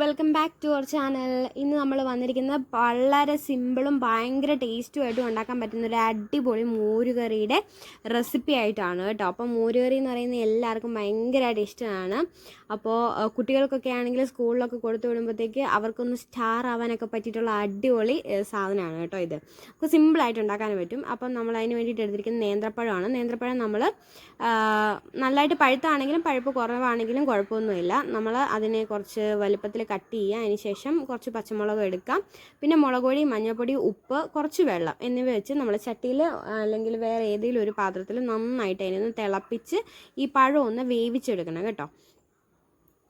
Welcome back to our channel ഇന്ന് നമ്മൾ വന്നിരിക്കുന്നത് വളരെ സിമ്പിളും ഭയങ്കര ടേസ്റ്റും ആയിട്ട് ഉണ്ടാക്കാൻ പറ്റുന്ന ഒരു അടിപൊളി മോരുകറിയുടെ റെസിപ്പി ആയിട്ടാണ് കേട്ടോ. അപ്പോൾ മോരുകറി എന്ന് പറയുന്നത് എല്ലാവർക്കും ഭയങ്കരമായിട്ട് ഇഷ്ടമാണ്. അപ്പോൾ കുട്ടികൾക്കൊക്കെ ആണെങ്കിൽ സ്കൂളിലൊക്കെ കൊടുത്തു വിടുമ്പോഴത്തേക്ക് അവർക്കൊന്ന് സ്റ്റാർ ആവാനൊക്കെ പറ്റിയിട്ടുള്ള അടിപൊളി സാധനമാണ് കേട്ടോ ഇത്. അപ്പോൾ സിമ്പിളായിട്ട് ഉണ്ടാക്കാൻ പറ്റും. അപ്പം നമ്മൾ അതിന് വേണ്ടിയിട്ട് എടുത്തിരിക്കുന്നത് നേന്ത്രപ്പഴമാണ്. നേന്ത്രപ്പഴം നമ്മൾ നല്ലതായിട്ട് പഴുത്താണെങ്കിലും പഴുപ്പ് കുറവാണെങ്കിലും കുഴപ്പമൊന്നുമില്ല. നമ്മൾ അതിനെ കുറച്ച് വലുപ്പത്തിൽ കട്ട് ചെയ്യുക. അതിനുശേഷം കുറച്ച് പച്ചമുളക് എടുക്കാം. പിന്നെ മുളക് പൊടി മഞ്ഞൾപ്പൊടി ഉപ്പ് കുറച്ച് വെള്ളം എന്നിവ വെച്ച് നമ്മൾ ചട്ടിയിൽ അല്ലെങ്കിൽ വേറെ ഏതെങ്കിലും ഒരു പാത്രത്തിൽ നന്നായിട്ട് അതിനൊന്ന് തിളപ്പിച്ച് ഈ പഴം ഒന്ന് വേവിച്ചെടുക്കണം കേട്ടോ.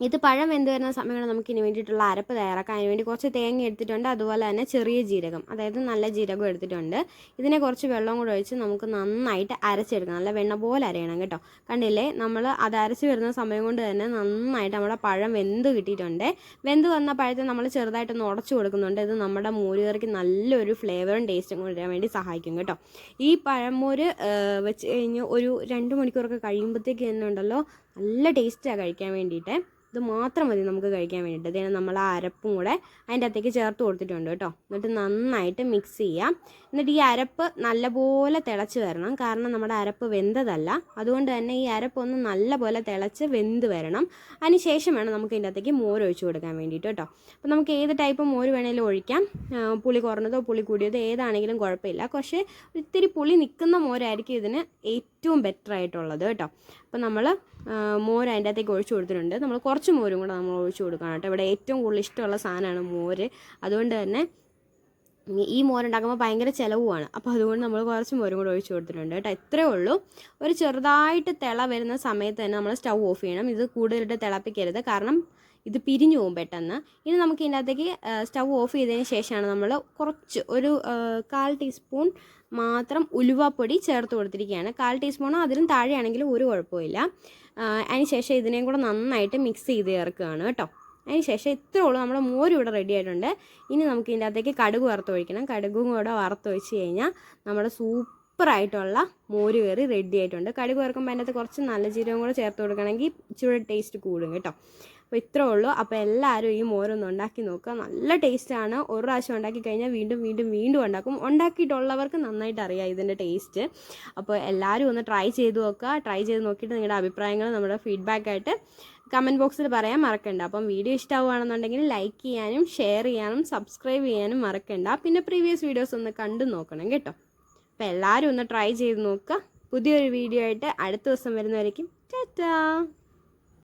ഇത് പഴം വെന്ത് വരുന്ന സമയമാണ് നമുക്ക് ഇതിന് വേണ്ടിയിട്ടുള്ള അരപ്പ് തയ്യാറാക്കാൻ അതിന് വേണ്ടി കുറച്ച് തേങ്ങ എടുത്തിട്ടുണ്ട്. അതുപോലെ തന്നെ ചെറിയ ജീരകം. അതായത് നല്ല ജീരകം എടുത്തിട്ടുണ്ട്. ഇതിനെ കുറച്ച് വെള്ളം കൂടെ ഒഴിച്ച് നമുക്ക് നന്നായിട്ട് അരച്ചെടുക്കാം. നല്ല വെണ്ണ പോലെ അരയണം കേട്ടോ. കണ്ടില്ലേ? നമ്മൾ അത് അരച്ച് വരുന്ന സമയം കൊണ്ട് തന്നെ നന്നായിട്ട് നമ്മുടെ പഴം വെന്ത് കിട്ടിയിട്ടുണ്ട്. വെന്ത് വന്ന പഴത്തെ നമ്മൾ ചെറുതായിട്ടൊന്ന് ഉടച്ചു കൊടുക്കുന്നുണ്ട്. ഇത് നമ്മുടെ മോരുകറിക്ക് നല്ലൊരു ഫ്ലേവറും ടേസ്റ്റും കൊണ്ടുവരാൻ വേണ്ടി സഹായിക്കും കേട്ടോ. ഈ പഴമോര് വെച്ച് കഴിഞ്ഞ് ഒരു രണ്ട് മണിക്കൂറൊക്കെ കഴിയുമ്പോഴത്തേക്ക് തന്നെ ഉണ്ടല്ലോ നല്ല ടേസ്റ്റാണ് കഴിക്കാൻ വേണ്ടിയിട്ട്. ഇത് മാത്രം മതി നമുക്ക് കഴിക്കാൻ വേണ്ടിയിട്ട്. ഇതിന് നമ്മൾ ആ അരപ്പും കൂടെ അതിന്റെ അകത്തേക്ക് ചേർത്ത് കൊടുത്തിട്ടുണ്ട് കേട്ടോ. എന്നിട്ട് നന്നായിട്ട് മിക്സ് ചെയ്യാം. എന്നിട്ട് ഈ അരപ്പ് നല്ലപോലെ തിളച്ച് വരണം. കാരണം നമ്മുടെ അരപ്പ് വെന്തതല്ല. അതുകൊണ്ട് തന്നെ ഈ അരപ്പ് ഒന്ന് നല്ലപോലെ തിളച്ച് വെന്ത് വരണം. അതിന് ശേഷം വേണം നമുക്ക് ഇതിന്റെ അകത്തേക്ക് മോര് ഒഴിച്ച് കൊടുക്കാൻ വേണ്ടിയിട്ട് കേട്ടോ. അപ്പോൾ നമുക്ക് ഏത് ടൈപ്പ് മോര് വേണേലും ഒഴിക്കാം. പുളി കുറഞ്ഞതോ പുളി കൂടിയതോ ഏതാണെങ്കിലും കുഴപ്പമില്ല. പക്ഷേ ഇത്തിരി പുളി നിൽക്കുന്ന മോരായിരിക്കും ഇതിന് ഏറ്റവും ബെറ്റർ ആയിട്ടുള്ളത് കേട്ടോ. അപ്പോൾ നമ്മൾ മോര് അതിന്റെ അകത്തേക്ക് ഒഴിച്ചു കൊടുത്തിട്ടുണ്ട്. നമ്മൾ കുറച്ച് മോരും കൂടെ നമ്മൾ ഒഴിച്ചു കൊടുക്കണം കേട്ടോ. ഇവിടെ ഏറ്റവും കൂടുതൽ ഇഷ്ടമുള്ള സാധനമാണ് മോര്. അതുകൊണ്ട് തന്നെ ഈ- മോരുണ്ടാക്കുമ്പോൾ ഭയങ്കര ചിലവുമാണ്. അപ്പോൾ അതുകൊണ്ട് നമ്മൾ കുറച്ച് മോരും കൂടെ ഒഴിച്ചു കൊടുത്തിട്ടുണ്ട് കേട്ടോ. ഇത്രയേ ഉള്ളൂ. ഒരു ചെറുതായിട്ട് തിള വരുന്ന സമയത്ത് തന്നെ നമ്മൾ സ്റ്റൗ ഓഫ് ചെയ്യണം. ഇത് കൂടുതലിട്ട് തിളപ്പിക്കരുത്. കാരണം ഇത് പിരിഞ്ഞു പോകും പെട്ടെന്ന്. ഇനി നമുക്ക് ഇതിന്റെ അകത്തേക്ക് സ്റ്റൗ ഓഫ് ചെയ്തതിന് ശേഷമാണ് നമ്മൾ കുറച്ച് ഒരു കാൽ ടീസ്പൂൺ മാത്രം ഉലുവപ്പൊടി ചേർത്ത് കൊടുത്തിരിക്കുകയാണ്. കാൽ ടീസ്പൂണോ അതിലും താഴെയാണെങ്കിലും ഒരു കുഴപ്പമില്ല അതിനുശേഷം അതിന് ശേഷം ഇതിനെയും കൂടെ നന്നായിട്ട് മിക്സ് ചെയ്ത് ചേർക്കുകയാണ് കേട്ടോ. അതിന് ശേഷം ഇത്രേ ഉള്ളൂ. നമ്മുടെ മോര് ഇവിടെ റെഡി ആയിട്ടുണ്ട്. ഇനി നമുക്ക് ഇതിന്റെ അകത്തേക്ക് കടുക് വറുത്തൊഴിക്കണം. കടുകും കൂടെ വറുത്തൊഴിച്ച് കഴിഞ്ഞാൽ നമ്മുടെ സൂപ്പറായിട്ടുള്ള മോര് കറി റെഡി ആയിട്ടുണ്ട്. കടുക് വറുക്കുമ്പോൾ അതിന്റെ അകത്ത് കുറച്ച് നല്ല ജീരകം കൂടെ ചേർത്ത് കൊടുക്കണമെങ്കിൽ ഇച്ചിരി ടേസ്റ്റ് കൂടും കേട്ടോ. അപ്പോൾ ഇത്രേ ഉള്ളൂ. അപ്പോൾ എല്ലാവരും ഈ മോരൊന്ന് ഉണ്ടാക്കി നോക്കുക. നല്ല ടേസ്റ്റാണ് ഒരു പ്രാവശ്യം ഉണ്ടാക്കി കഴിഞ്ഞാൽ വീണ്ടും വീണ്ടും വീണ്ടും ഉണ്ടാക്കും. ഉണ്ടാക്കിയിട്ടുള്ളവർക്ക് നന്നായിട്ട് അറിയാം ഇതിന്റെ ടേസ്റ്റ് അപ്പോൾ എല്ലാവരും ഒന്ന് ട്രൈ ചെയ്ത് നോക്കുക. ട്രൈ ചെയ്ത് നോക്കിയിട്ട് നിങ്ങളുടെ അഭിപ്രായങ്ങൾ നമ്മുടെ ഫീഡ്ബാക്കായിട്ട് കമന്റ് ബോക്സിൽ പറയാൻ മറക്കണ്ട. അപ്പം വീഡിയോ ഇഷ്ടമാവുകയാണെന്നുണ്ടെങ്കിൽ ലൈക്ക് ചെയ്യാനും ഷെയർ ചെയ്യാനും സബ്സ്ക്രൈബ് ചെയ്യാനും മറക്കണ്ട. പിന്നെ പ്രീവിയസ് വീഡിയോസ് ഒന്ന് കണ്ടു നോക്കണം കേട്ടോ. അപ്പോൾ എല്ലാവരും ഒന്ന് ട്രൈ ചെയ്ത് നോക്കുക. പുതിയൊരു വീഡിയോ ആയിട്ട് അടുത്ത ദിവസം വരുന്നവരേക്കും ടാറ്റാ